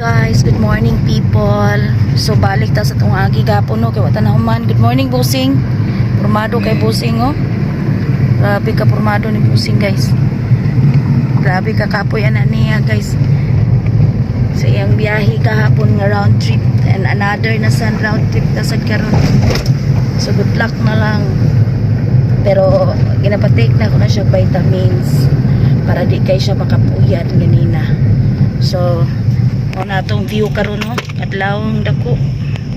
guys, good morning people. So balik ta sa tong agi gapon no kay wata na human. Good morning Busing. Pormado kay Busing oh. Grabe ka pormado ni Busing guys. Grabe ka kapoy ana niya guys. Sa iyang biyahe kahapon nga round trip and another na sa round trip na sa karon. So good luck na lang. Pero ginapatake na ko na siya vitamins para di kay siya makapuyat ganina. So, o na itong view karon no kadlawang dako.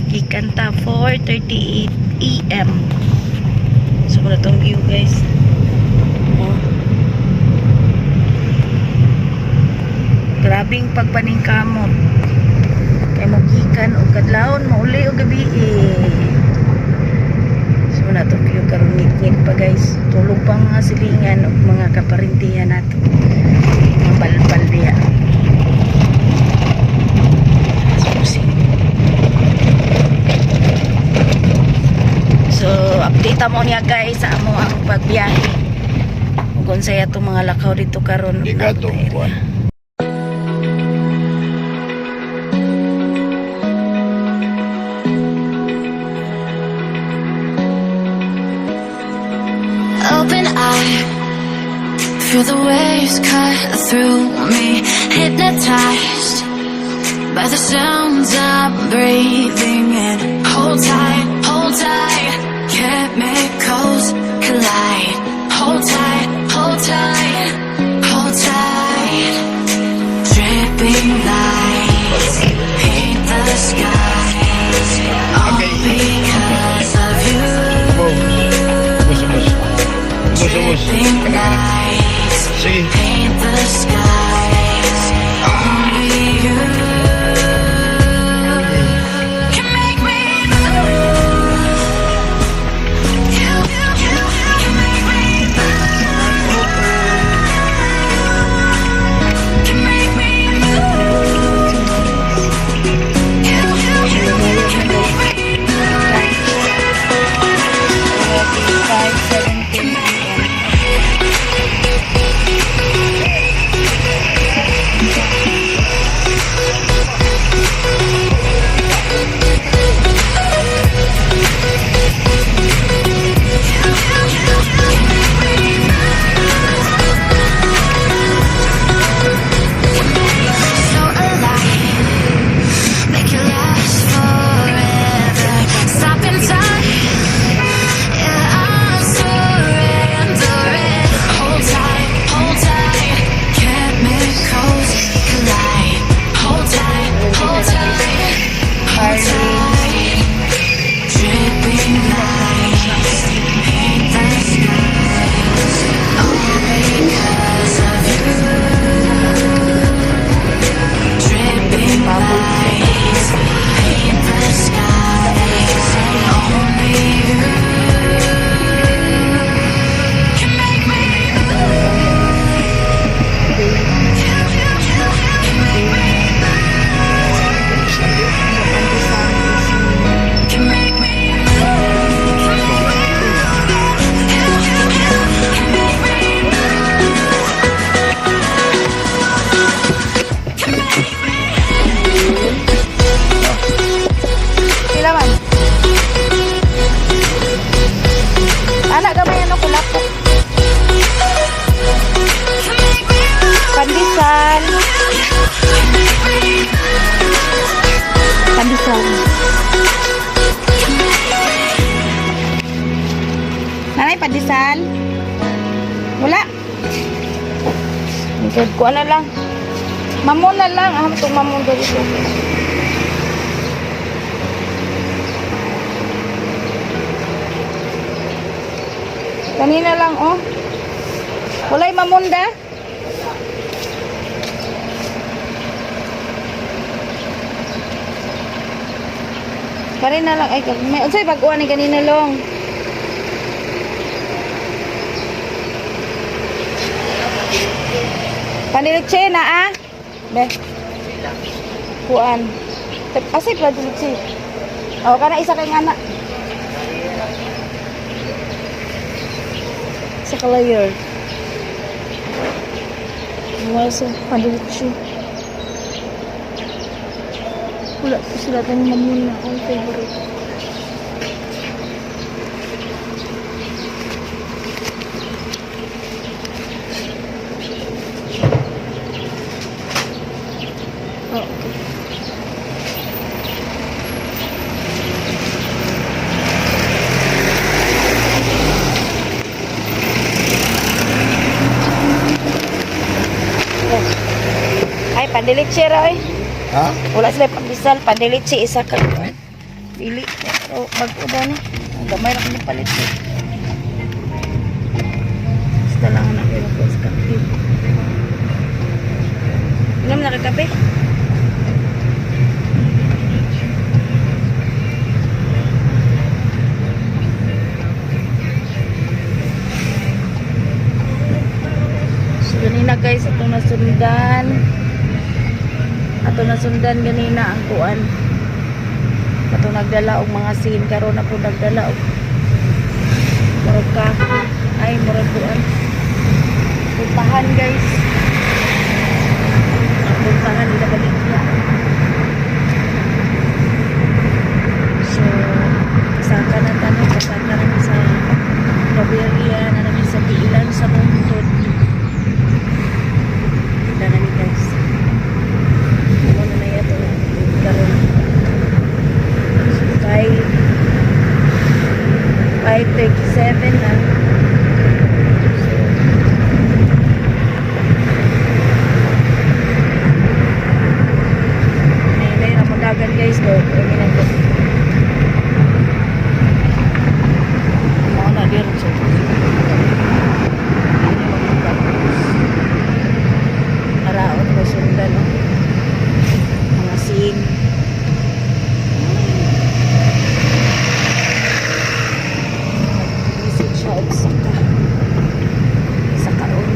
Gikanta 4:38 AM so na itong view guys. O grabing pagpaningkamot kay mo gikan og kadlawon mauli og gabi eh. na itong view karon ngit pa guys. Tulog pa nga silingan og mga kaparintihan nato mga balbal diya So, update mo niya guys sa amo ang pagbiyahe. Kung saya itong mga lakaw dito karon Di ka itong kuwan. Open eye, feel the waves cut through me. Hypnotized by the sounds I'm breathing in. Hold tight, Jesus. paint the sky. Ko ano lang. Mamon na lang. Ah, itong mamon dito. Kanina lang, oh. Walay mamunda. Kanina lang, ay, may, unsay baguan ni kanina long. Panilitse na, ah. Be. Kuan. Asay pala dilitse. O, kana isa kay ngana. Sa kalayer. Wala sa panilitse. Wala po sila tayong mamuna akong favorite. Ay, pandilitsi ra eh. Ha? Wala sila pambisal, pandilitsi isa ka. Dili. Pero bago ba ni? Ang gamay lang ni palit. Basta lang na kayo ko sa kape. Inom na ka kape? So, ganina guys, ito nasundan. Ato nasundan ganina ang kuan. Ato nagdala og mga scene karon na po nagdala og murag kahoy. Ay, murag kuan. Puntahan guys. Puntahan nila baligya. So, kasaka na tanong, kasaka na sa Gaberia na namin sa Piilan sa Bungtod. Kita na ni guys. Ano na na ito karon. Five 537 na. May na mo dagan guys do. Kami na ko. Mo na dir so. Araot ko sundan no. Mga sing. Visit siya og saka. Sa kaon.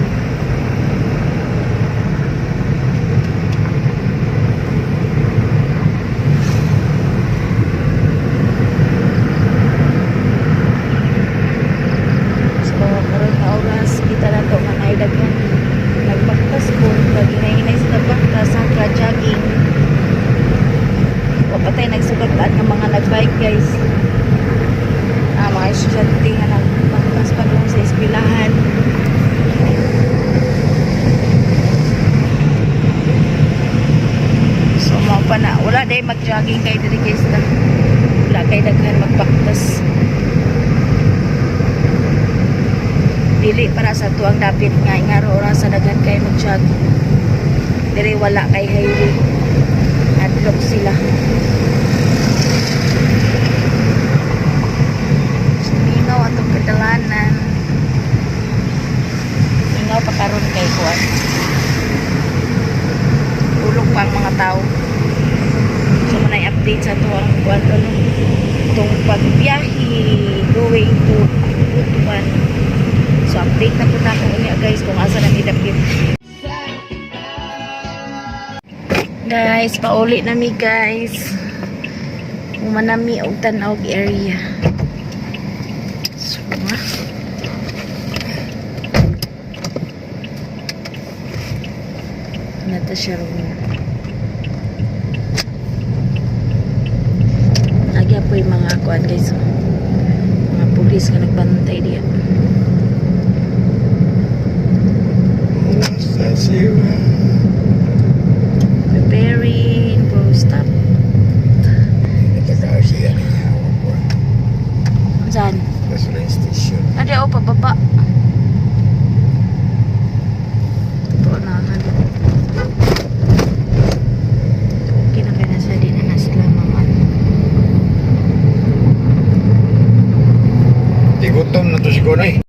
So, karon na oras kita na to nga daghan nagbaktas ko pag hinahinay sa baktas sa jogging Wapatay nagsugataan ng mga nagbike guys ah, mga estudyante nga nagbaktas pa doon sa eskwelahan so mo pa na wala day mag-jogging kay diri guys na wala kay daghan magbaktas dili para sa tuang dapit nga ingaro oras sa daghan kay mag-jogging diri wala kay highway adlock sila Suminaw atong kadalanan. Mingaw pa karon kay kuan. Ulog pa mga tao. So manay update sa to ang kuan ano itong pagbiyahe going to Butuan. Guys, pauli na mi guys. Umanami og tanawg area. So. Nata siya rin. Agya po yung mga kuan guys. Mga pulis nga nagbantay diya. That's you. Ni hawak ko. Saan? Nasa rin station. Ada o pababa. Ito na kan. Okay na kaya nasa din na sila mga Tigutom na to siguro eh.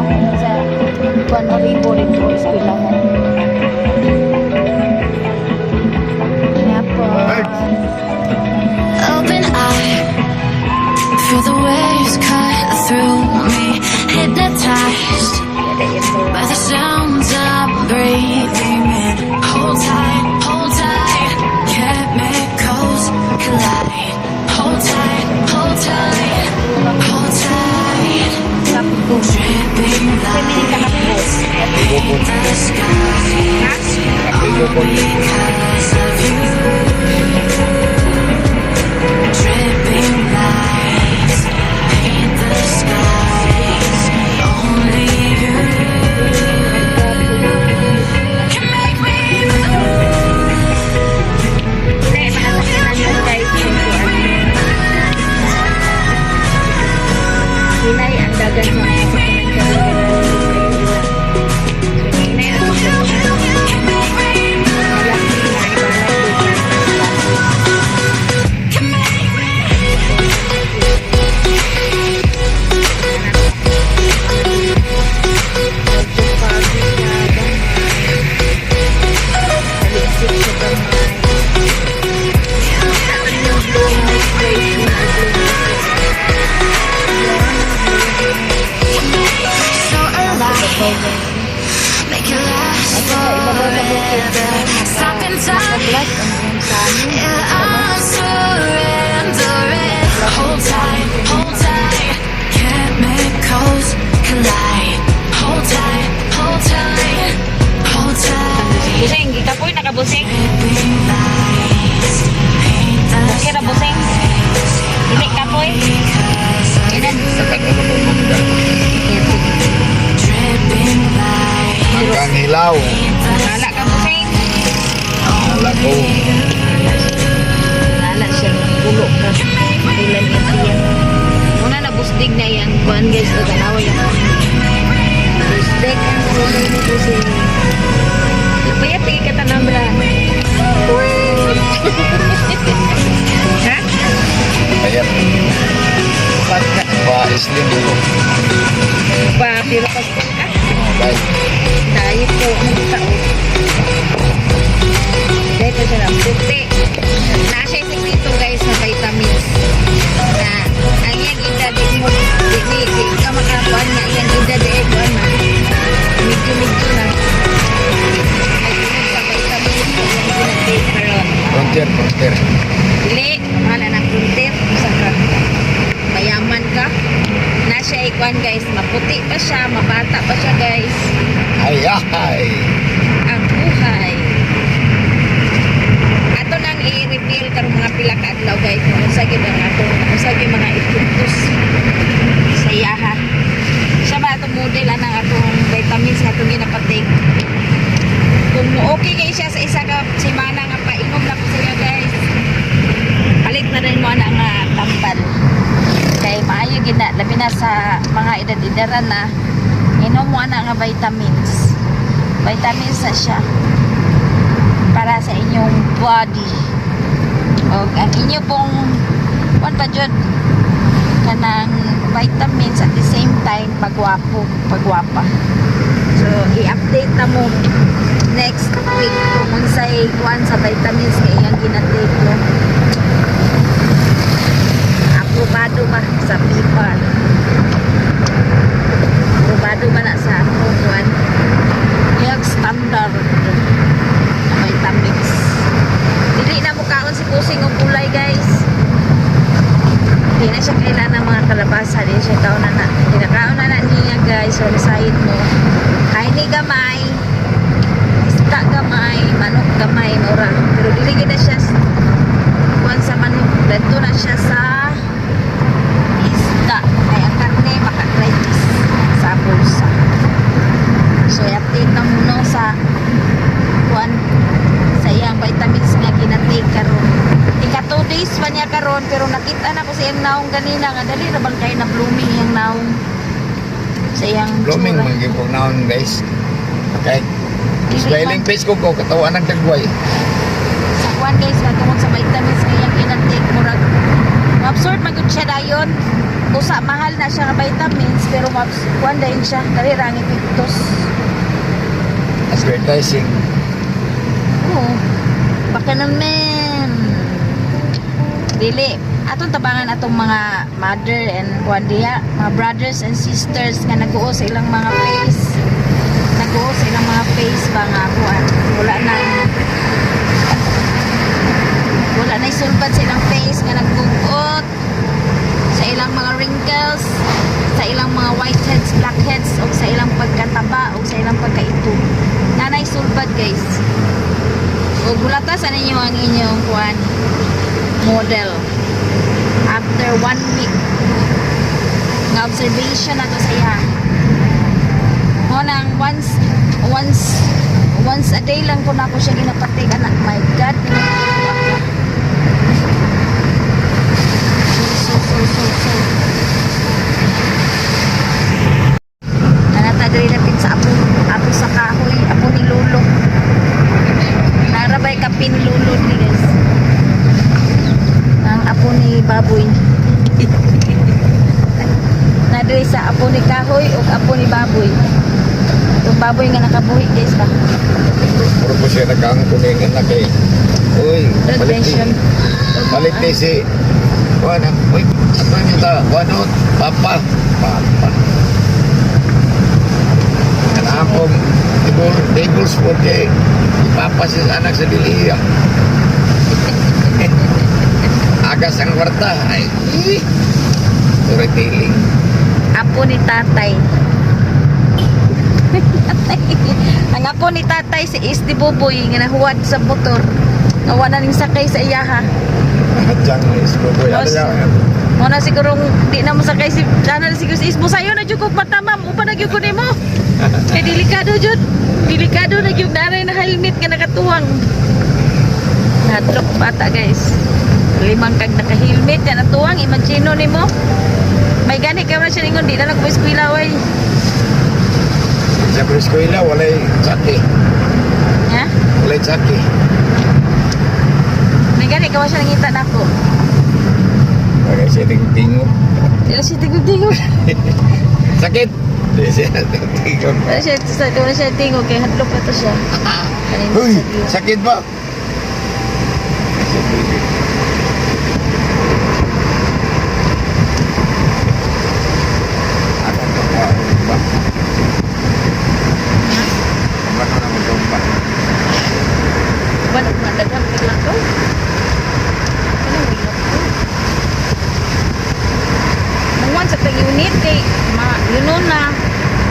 mo sa kuan mo ipo dito sa eskwela Thank. Inglaterra. Vitamins at the same time pagwapo pagwapa so i-update na mo next week. Kung unsay kuan sa vitamins nga iyang ginatake mo. Aprobado ba sa people? Aprobado ba na sa ako kuan? Yung standard na vitamins. Dili na mukhaon si Pusing og kulay guys. Hindi na siya kailangan ng mga kalabasa. Hindi siya kaon na. Kinakaon na na niya guys. So, side mo. Kaini gamay. Isda gamay. Manok gamay. Mura. Pero dili gid na siya kuwan sa manok. Dito na siya sa isda. Kaya ang karne makakraitis sa bulsa. So, i-update na muna sa kuan sa iyang vitamins nga ginatake karon. Ika 2 days pa niya karon pero nakita na ko sa iyang naong ganina nga dali ra bang kay na blooming iyang naong sa iyang Blooming, tsura. magiging naon guys. Okay. Smiling man- face ko ko, katawan ng dagway. sa kuan guys nga tungod sa vitamins nga iyang ginatake murag ma-absorb magud siya dayon. Usa mahal na siya nga vitamins pero kuan dayon siya dali ra ang epektos. Advertising. Oo. Baka naman. Dili. Atong tabangan atong mga mother and kuan mga brothers and sisters nga nag-uo sa ilang mga face. Nag-uo sa ilang mga face ba nga kuan. Wala na wala na isulbad sa ilang face nga nagbugot sa ilang mga wrinkles sa ilang mga whiteheads, blackheads o sa ilang pagkataba o sa ilang pagkaito nanay sulbad guys o bulatasan ninyo ang inyong kuan model. After one week nga observation nato sa iya. Mo nang once once once a day lang ko na ako siya ginapatik anak. My god. So so so so. Nanatagri sa kahoy apo ni lolo. Narabay kape ni lolo ni guys ang apo ni baboy. Nadiri sa apo ni kahoy o apo ni baboy. Itong baboy nga nakabuhi guys ba? Puro po siya nagkangkuningan na kay. Uy, blood palit pressure ni, palit ni si, kuhan, uy, ano yung ta, kuhan o, papa, papa. Kanapong, table, tablespoon kay, ipapa siya sa anak sa diliya. Agas ang kwarta, ay, storytelling. apo ni tatay ang apo ni tatay si Isdi Buboy nga nahuwad sa motor nga wala ning sakay sa iyaha Diyan, is buboy. Ano mo na sigurong di na mo sakay si sana na siguro si Isbo sayo na jukog mata ma'am upa na na gyud nimo. Kay delikado jud. Delikado na gyud naray na helmet nga nakatuwang. Natlok bata guys. Limang kag naka-helmet na natuwang imagine nimo. May gani ka man siya ningon di na lang ko eskwela way. Sa eskwela, walay saki. Ha? Walay saki. May gani ka man siya nangita nako. Bagay siya tingtingog. Dila siya tingog-tingog. Sakit! Di siya tingtingog. Dila siya sa dila siya tingog kay hadlok na to siya. Uy! Sakit ba? Akan to ba? Ba? Ba na naman to ba? Ba nagmadaghan ka lang to? Ano mo ilok to? Mungwan sa tag unit kay ma yun nun na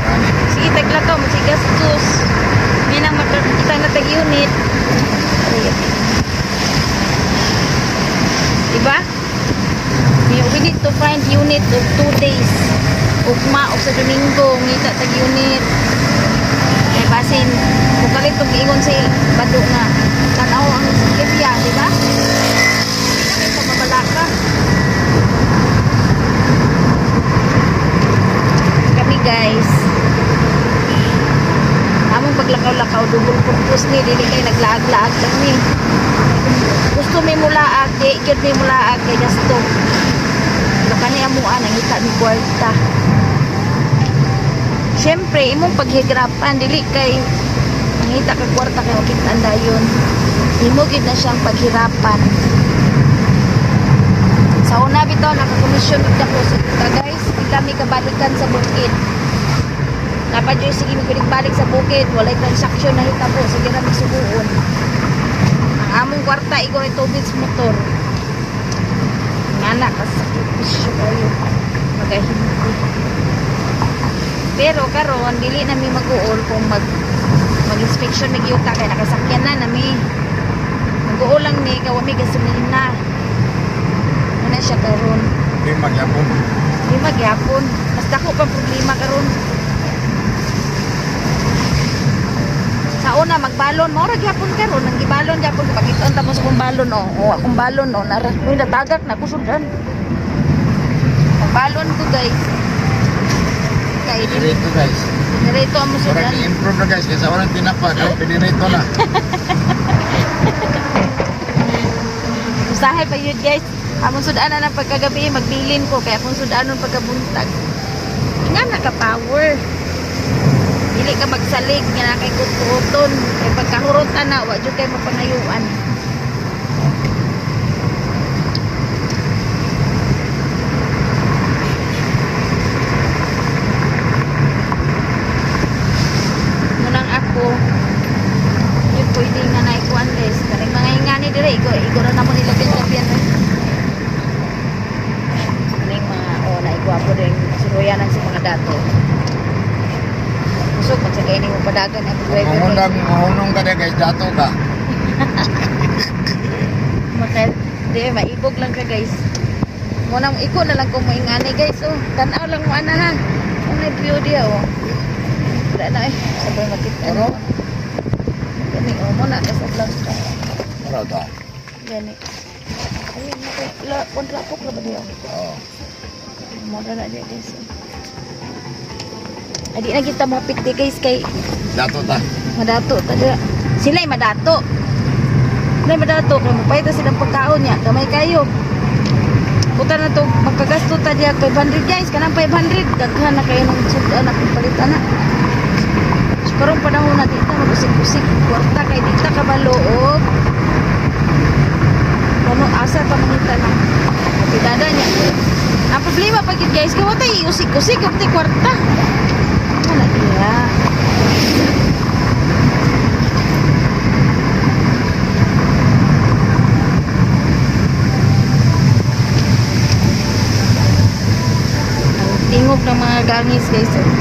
Ani. sige tagla ka mo sige gastos. May nang makakita na tag unit. Ayun. Diba? We, we need to find unit of two days. Ugma o sa Domingo, ngita tag unit. Kay basin, kung kalit kong iingon sa bado nga, tanaw ang area, di ba? Hindi na sa mabalaka. Kami guys, among purpose ni, dili kay naglaag-laag lang. Gusto may mulaag, di, gyud may mulaag, kay gasto. Pero kani amuan, nangita ni kwarta. Siyempre, imong paghirapan, dili kay mangita ka kwarta kay wakit dayon. Imo gid na siyang paghirapan. Sa una bitaw nakakomisyon gid ako sa guys, di kami kabalikan sa bukid. Napadyo sige balik sa bukid, walay transaksyon na hitabo, sige ra mi suguon. Ang among kwarta igo rin tubig sa motor. Ngana ka sa kisyo kayo. Magahimpi. Pero karon dili na mi mag-uol kung mag mag-inspection na gyuta kay nakasakyan na nami. Mag-uol lang ni kawa mi gasolina. Ano siya karon? Di magyapon. Di magyapon. Basta ko pa problema karon. Sa una magbalon mo ra gyapon karon nang gibalon gyapon ko pakiton ta mo sa kong balon oh. O akong balon oh nara. Uy natagak na kusudan. Magbalon ko guys. Kay Pinirito guys. direto ang Parang musudan. i-improve na guys. Kasi walang tinapad. Oh, pinirito na. Usahay pa yun guys. Among sudanan ng pagkagabi, magbilin ko. Kaya akong sudanon pagkabuntag. Nga naka-power. Dili ka magsalig nga kay kututon. Kay pagkahurutan na, wa jud kay mapangayuan. Munang ako, yun pwede nga na ikuan guys. Karing mga ingani dire, igo, igo na namo nila pinlapian eh. Karing mga, oh, na igwapo din. Suruyanan sa mga dato. Kusog, magsagay ni mo padagan ang driver Mahunong, guys. mahunong ka na guys. Dato ka. Maka, di, maibog lang ka guys. Munang iko na lang kung mo ingani guys. Oh, tanaw lang mo ana ha. Kung may view dia oh. Wala na eh. Sabay makita. Ano? Gani, oh, muna ka sa vlog. Ano to? Gani. Ayun, naka- la, kontra po ka ba diyo? Oo. Mura na diya guys. Adi na kita mo pikti guys kay Dato ta. madato tada. Sila'y madato. Sila'y madato kay mo payta silang pagkaon niya. Gamay kayo. Puta na to magkagasto ta diya 500 guys kanang 500 daghan na kayo ng sudan na palitan na. So, karong panahon na dito magusik-usik kwarta kay dita ka baloob. Ano asa pa mangita na. Pidada niya. Ang problema pag guys, kawa tayo usik-usik kung tayo kwarta. Ano iya? Ang tingog ng mga gangis guys. Oh.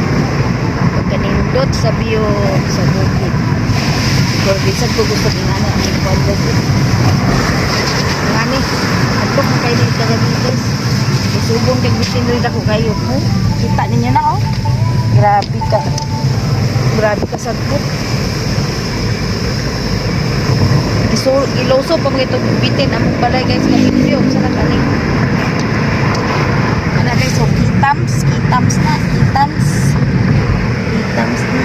Pagkanindot sa bio sa bukid. Pero bisan ko gusto ingana ang kwaldo ko. Ngani, ato ko kayo dito kagabi guys. Isubong kag bitin rin ako kayo. Oh, kita ninyo na oh. Grabe ka. Grabe ka sa put. Iso, iloso pa mga itong bitin. Among balay guys, kalipyo. Sa nakaling. Ano guys, so kitams. Kitams na. Kitams. Kitams na.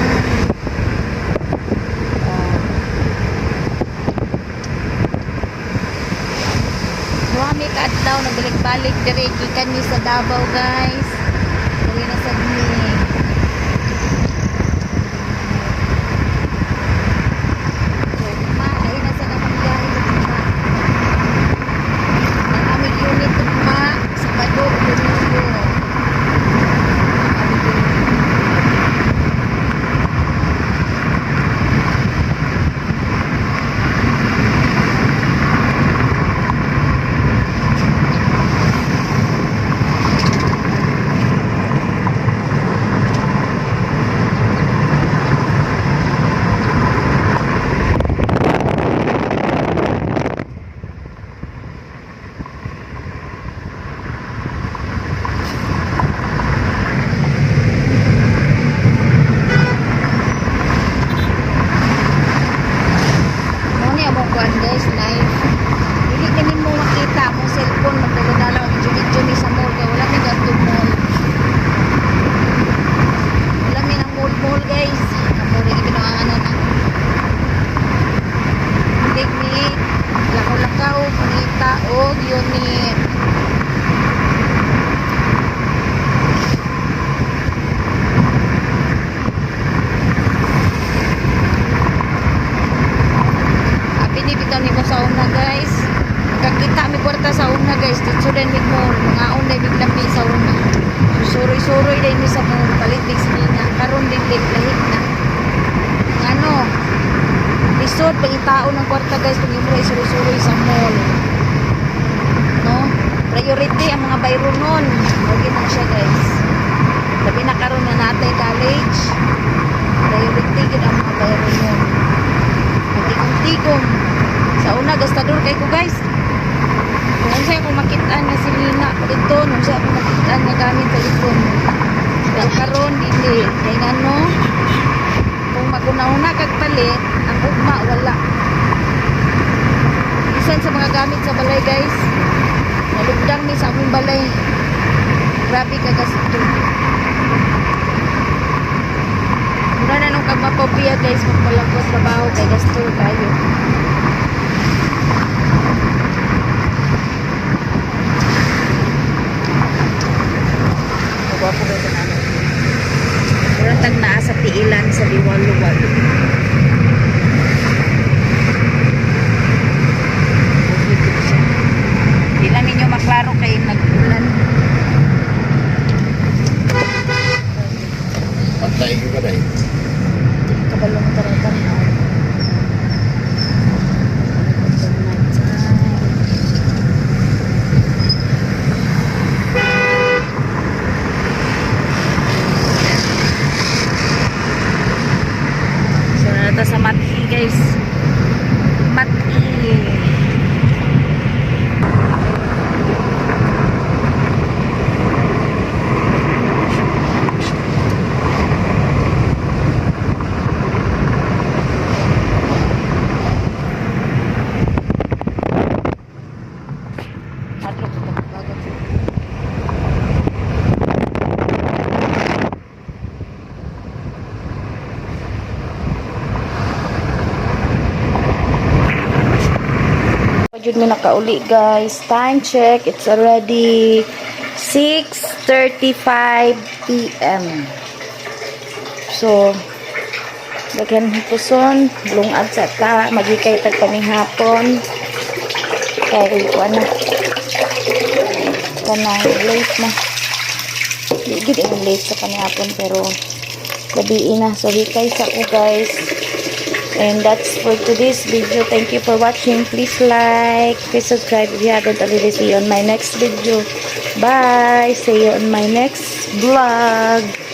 Ah. Marami ka adlaw nagbalik-balik dire gikan ni sa Davao guys. Dili na sa ni. Ay na sa namang gahi tugma. Ang aming unit tugma sa Bado Domingo. Aming unit. Mo ni amo kuan guys live. Dili ka nimo makita mo cellphone magdala-dala og video ni sa mall kay wala mi gadto mall. Wala mi nang mall mall guys. Amo rin ginawanan na. Hindi ni lakaw-lakaw pangita og unit. Abi ni bitaw ni mo sa una guys. Kakita mi kwarta sa una guys. Dito din mi mo mga on day bigla mi sa una. Suroy-suroy din mi sa mo palit big sinina. Karon din lik lahit na. Ano? Lisod pangitao ng kwarta guys kung imo suroy-suroy sa mall. No? Priority ang mga bayro nun. Huwag na siya guys. Labi na karon na natay college. Priority gid ang mga bayro nun. Magtigom-tigom. Sa una, gastador kay ko guys. Kung sa'yo kung makitaan nga si Lina dito, nung sa'yo kung makitaan nga gamit telepon. Pero karon. Kaya nga no, kung maguna-una kag palit, ang ugma wala. Isan sa mga gamit sa balay guys, nalugdang ni sa among balay. Grabe ka gasto. Mura na nung kagmapopia guys, magpalagos trabaho kay gasto tayo. Magwapo kayo ito namin. Mura tag naa sa tiilan sa liwal-luwal. Di lang ninyo maklaro kay nag-ulan. Pantay ko ka dahil. Kabalong tara-tara. So, nata sa Mati guys. Mati. Atro ko bagat. Jud mi nakauli guys. Time check. It's already 6:35 p.m. So, daghan puson, lungag sa ta, magikay tag kaming hapon. Kaya ko na. Kana late na. Di gid late sa kanihapon pero gabi na. So, hikay sa ko guys. And that's for today's video. Thank you for watching. Please like, please subscribe if you haven't already. See you on my next video. Bye. See you on my next vlog.